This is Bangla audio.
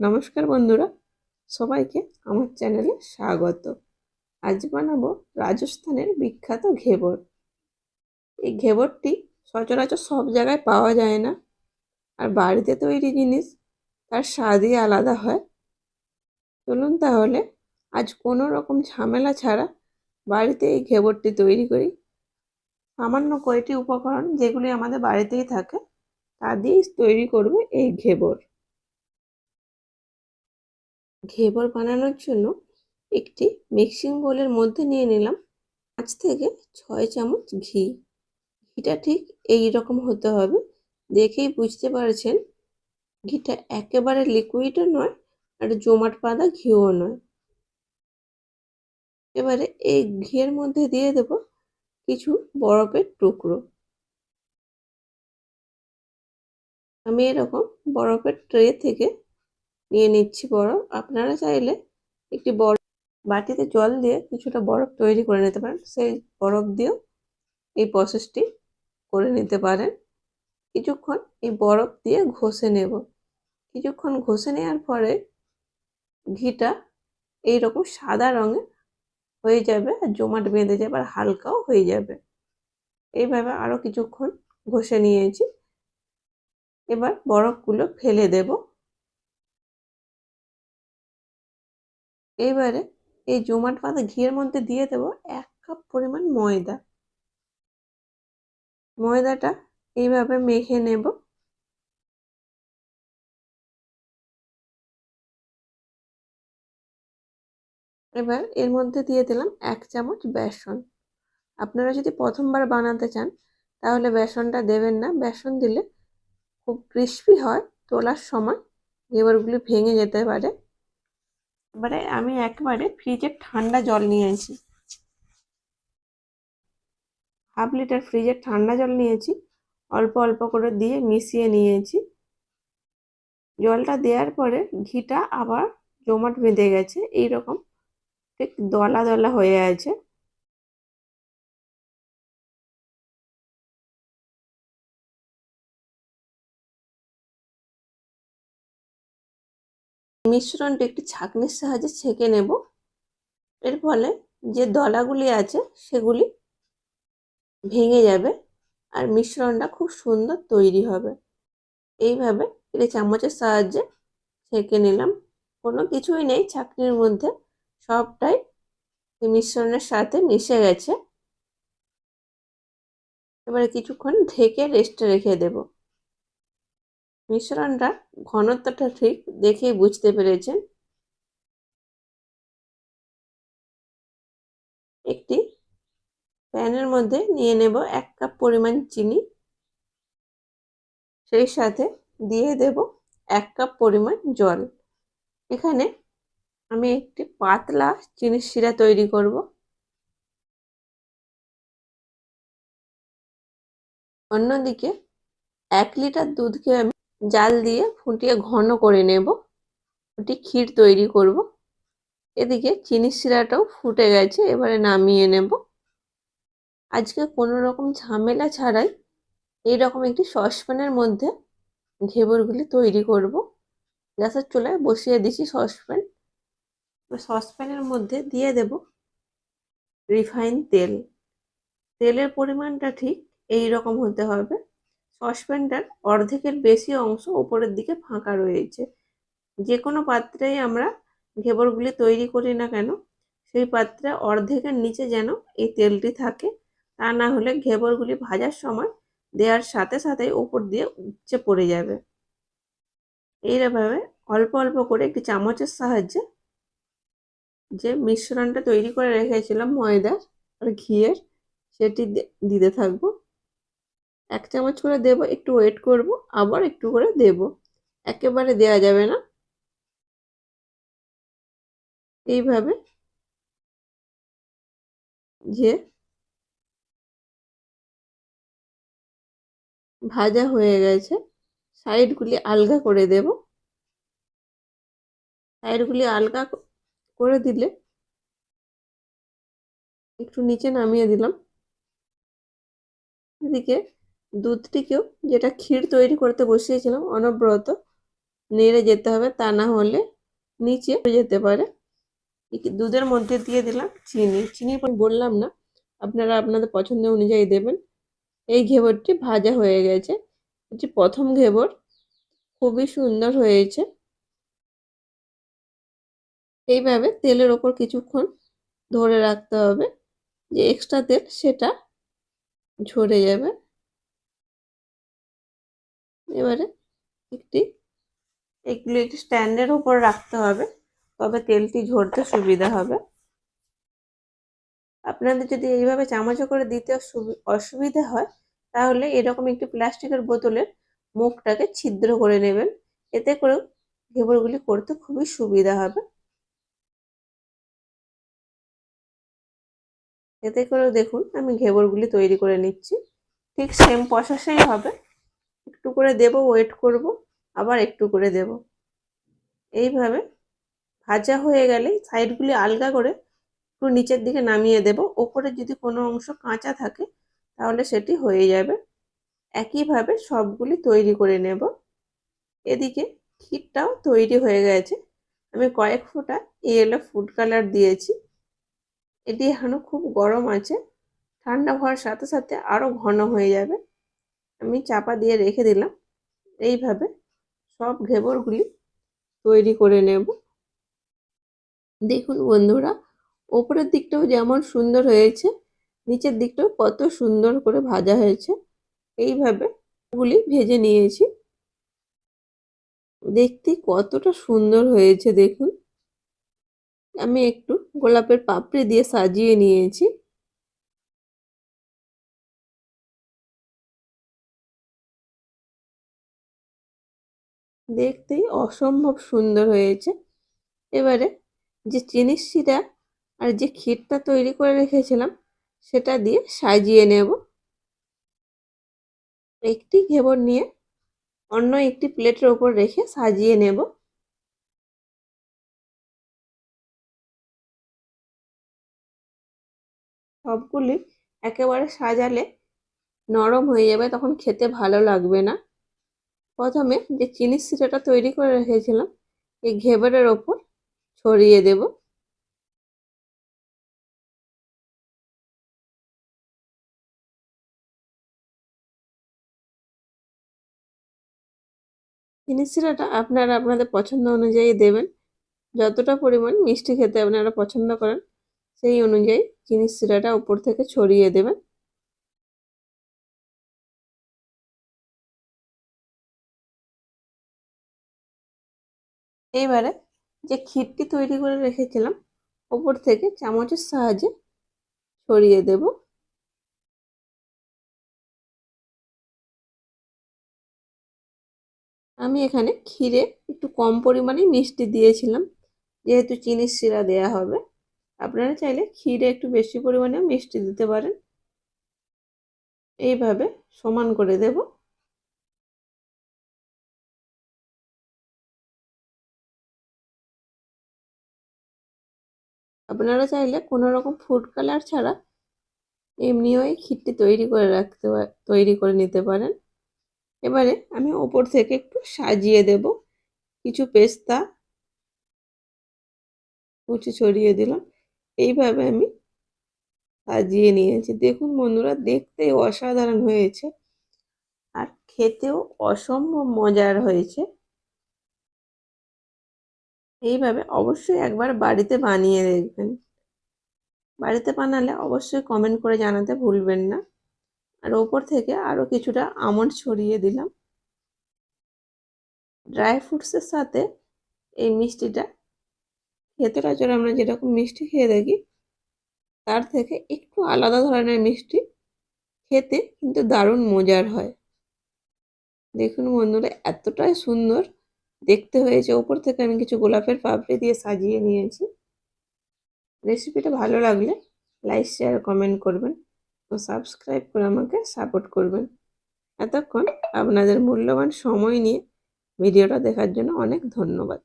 নমস্কার বন্ধুরা, সবাইকে আমার চ্যানেলে স্বাগত। আজ বানাবো রাজস্থানের বিখ্যাত ঘেবর। এই ঘেবরটি সচরাচর সব জায়গায় পাওয়া যায় না, আর বাড়িতে তৈরি জিনিস, তার স্বাদই আলাদা হয়। চলুন তাহলে আজ কোনো রকম ঝামেলা ছাড়া বাড়িতে এই ঘেবরটি তৈরি করি। সামান্য কয়টি উপকরণ যেগুলি আমাদের বাড়িতেই থাকে, তা দিয়েই তৈরি করবে এই ঘেবর। ঘেবর বানানোর জন্য একটি মিক্সিং বোলের মধ্যে নিয়ে নিলাম পাঁচ থেকে ছয় চামচ ঘি। ঘিটা ঠিক এই রকম হতে হবে, দেখেই বুঝতে পারছেন। ঘিটা একেবারে লিকুইডও নয় আর জমাট পাতা ঘিও নয়। এবারে এই ঘিয়ের মধ্যে দিয়ে দেব কিছু বরফের টুকরো। আমি এরকম বরফের ট্রে থেকে নিয়ে নিচ্ছি বরফ। আপনারা চাইলে একটি বরফ বাটিতে জল দিয়ে কিছুটা বরফ তৈরি করে নিতে পারেন। সেই বরফ দিয়েও এই প্রসেসটি করে নিতে পারেন। কিছুক্ষণ এই বরফ দিয়ে ঘষে নেব। কিছুক্ষণ ঘষে নেওয়ার পরে ঘিটা এইরকম সাদা রঙের হয়ে যাবে আর জমাট বেঁধে যাবে আর হালকাও হয়ে যাবে। এইভাবে আরও কিছুক্ষণ ঘষে নিয়েছি। এবার বরফগুলো ফেলে দেবো। এবারে এই জমাট বাঁধা ঘিয়ের মধ্যে দিয়ে দেবো এক কাপ পরিমাণ ময়দা। ময়দাটা এইভাবে মেখে নেব। এবার এর মধ্যে দিয়ে দিলাম এক চামচ বেসন। আপনারা যদি প্রথমবার বানাতে চান, তাহলে বেসনটা দেবেন না। বেসন দিলে খুব ক্রিস্পি হয়, তোলার সময় এবারগুলি ভেঙে যেতে পারে। এবারে আমি একবারে ফ্রিজের ঠান্ডা জল নিয়েছি হাফ লিটার ফ্রিজের ঠান্ডা জল নিয়েছি, অল্প অল্প করে দিয়ে মিশিয়ে নিয়েছি। জলটা দেওয়ার পরে ঘিটা আবার জমাট বেঁধে গেছে এই রকম ঠিক দলা দলা হয়ে আছে। মিশ্রণটা একটি ছাঁকনির সাহায্যে ছেঁকে নেব। এর ফলে যে দলাগুলি আছে সেগুলি ভেঙে যাবে আর মিশ্রণটা খুব সুন্দর তৈরি হবে। এইভাবে একটি চামচের সাহায্যে ছেঁকে নিলাম। কোনো কিছুই নেই ছাঁকনির মধ্যে। সবটাই মিশ্রণের সাথে মিশে গেছে। এবারে কিছুক্ষণ ঢেকে রেস্টে রেখে দেবো। মিশ্রণটা ঘনত্বটা ঠিক দেখেই বুঝতে পেরেছেন। একটি প্যানের মধ্যে নিয়ে নেব এক কাপ পরিমাণ চিনি। সেই সাথে দিয়ে দেব এক কাপ পরিমাণ জল। এখানে আমি একটি পাতলা চিনির শিরা তৈরি করব। অন্যদিকে এক লিটার দুধকে আমি জাল দিয়ে ফুটিয়ে ঘন করে নেব। ফুটি ক্ষীর তৈরি করব। এদিকে চিনি শিরাটাও ফুটে গেছে, এবারে নামিয়ে নেব। আজকে কোনো রকম ঝামেলা ছাড়াই এই রকম একটি সসপ্যানের মধ্যে ঘেবরগুলি তৈরি করব। গ্যাসের চুলায় বসিয়ে দিচ্ছি সসপ্যান। সসপ্যানের মধ্যে দিয়ে দেব রিফাইন তেল। তেলের পরিমাণটা ঠিক এই রকম হতে হবে। সসপ্যানটার অর্ধেকের বেশি অংশ ওপরের দিকে ফাঁকা রয়েছে। যে কোনো পাত্রেই আমরা ঘেবরগুলি তৈরি করি না কেন, সেই পাত্রে অর্ধেকের নিচে যেন এই তেলটি থাকে, তা না হলে ঘেবরগুলি ভাজার সময় দেওয়ার সাথে সাথেই ওপর দিয়ে উপচে পড়ে যাবে। এইভাবে অল্প অল্প করে একটি চামচের সাহায্যে যে মিশ্রণটা তৈরি করে রেখেছিলাম ময়দার আর ঘিয়ের, সেটি দিতে থাকব। এক চামচ করে দেব, একটু ওয়েট করব, আবার একটু করে দেব। একেবারে দেয়া যাবে না। এইভাবে যে ভাজা হয়ে গেছে সাইডগুলি আলগা করে দেব। সাইডগুলি আলগা করে দিলে একটু নিচে নামিয়ে দিলাম। এদিকে দুধটিকেও যেটা ক্ষীর তৈরি করতে বসিয়েছিলাম, অনবরত নেড়ে যেতে হবে, তা না হলে নিচে যেতে পারে। দুধের মধ্যে দিয়ে দিলাম চিনি। চিনি বললাম না, আপনারা আপনাদের পছন্দ অনুযায়ী দেবেন। এই ঘেবরটি ভাজা হয়ে গেছে। এটি প্রথম ঘেবর, খুবই সুন্দর হয়েছে। এইভাবে তেলের ওপর কিছুক্ষণ ধরে রাখতে হবে, যে এক্সট্রা তেল সেটা ঝরে যাবে। এবারে একটি, এগুলো একটি স্ট্যান্ডের উপর রাখতে হবে, তবে তেলটি ঝরতে সুবিধা হবে। আপনাদের যদি এইভাবে চামচে করে দিতে অসুবিধা হয়, তাহলে এরকম একটি প্লাস্টিকের বোতলের মুখটাকে ছিদ্র করে নেবেন। এতে করেও ঘেবরগুলি করতে খুবই সুবিধা হবে। এতে করেও দেখুন, আমি ঘেবরগুলি তৈরি করে নিচ্ছি। ঠিক সেম প্রসেসেই হবে। একটু করে দেব ওয়েট করব, আবার একটু করে দেব। এইভাবে ভাজা হয়ে গেলে সাইডগুলি আলগা করে একটু নিচের দিকে নামিয়ে দেব। ওপরে যদি কোনো অংশ কাঁচা থাকে, তাহলে সেটি হয়ে যাবে। একইভাবে সবগুলি তৈরি করে নেব। এদিকে ক্ষীরটাও তৈরি হয়ে গেছে। আমি কয়েক ফোঁটা ইয়েলো ফুড কালার দিয়েছি। এটি এখনও খুব গরম আছে। ঠান্ডা হওয়ার সাথে সাথে আরও ঘন হয়ে যাবে। আমি চাপা দিয়ে রেখে দিলাম। এইভাবে সব ঘেবরগুলি তৈরি করে নেব। দেখুন বন্ধুরা, ওপরের দিকটাও যেমন সুন্দর হয়েছে, নিচের দিকটাও কত সুন্দর করে ভাজা হয়েছে। এইভাবে গুলি ভেজে নিয়েছি। দেখতে কতটা সুন্দর হয়েছে দেখুন। আমি একটু গোলাপের পাপড়ি দিয়ে সাজিয়ে নিয়েছি। দেখতেই অসম্ভব সুন্দর হয়েছে। এবারে যে চিনির আর যে ক্ষীরটা তৈরি করে রেখেছিলাম, সেটা দিয়ে সাজিয়ে নেব। একটি ঘেবর নিয়ে অন্য একটি প্লেটের ওপর রেখে সাজিয়ে নেব। সবগুলি একেবারে সাজালে নরম হয়ে যাবে, তখন খেতে ভালো লাগবে না। প্রথমে যে চিনির সিরাটা তৈরি করে রেখেছিলাম, এই ঘেবরের ওপর ছড়িয়ে দেব। চিনির সিরাটা আপনারা আপনাদের পছন্দ অনুযায়ী দেবেন। যতটা পরিমাণ মিষ্টি খেতে আপনারা পছন্দ করেন, সেই অনুযায়ী চিনির সিরাটা উপর থেকে ছড়িয়ে দেবেন। এইবারে যে ক্ষীরটি তৈরি করে রেখেছিলাম, ওপর থেকে চামচের সাহায্যে ছড়িয়ে দেব। আমি এখানে ক্ষীরে একটু কম পরিমাণে মিষ্টি দিয়েছিলাম, যেহেতু চিনির শিরা দেয়া হবে। আপনারা চাইলে ক্ষীরে একটু বেশি পরিমাণে মিষ্টি দিতে পারেন। এইভাবে সমান করে দেব। আপনারা চাইলে কোনো রকম ফুড কালার ছাড়া এমনিও এই ক্ষীরটি তৈরি করে রাখতে তৈরি করে নিতে পারেন। এবারে আমি ওপর থেকে একটু সাজিয়ে দেব। কিছু পেস্তা কুচি ছড়িয়ে দিলাম। এইভাবে আমি সাজিয়ে নিয়েছি। দেখুন বন্ধুরা, দেখতে অসাধারণ হয়েছে। আর খেতেও অসম্ভব মজার হয়েছে। এইভাবে অবশ্যই একবার বাড়িতে বানিয়ে দেখবেন। বাড়িতে বানালে অবশ্যই কমেন্ট করে জানাতে ভুলবেন না। আর ওপর থেকে আরও কিছুটা আমন্ড ছড়িয়ে দিলাম। ড্রাই ফ্রুটসের সাথে এই মিষ্টিটা খেতে চলে আমরা যেরকম মিষ্টি খেয়ে থাকি, তার থেকে একটু আলাদা ধরনের মিষ্টি খেতে কিন্তু দারুণ মজার হয়। দেখুন বন্ধুরা, এতটাই সুন্দর দেখতে হয়েছে। ওপর থেকে আমি কিছু গোলাপের পাপড়ি দিয়ে সাজিয়ে নিয়েছি। রেসিপিটা ভালো লাগলে লাইক শেয়ার কমেন্ট করবেন ও সাবস্ক্রাইব করে আমাকে সাপোর্ট করবেন। এতক্ষণ আপনাদের মূল্যবান সময় নিয়ে ভিডিওটা দেখার জন্য অনেক ধন্যবাদ।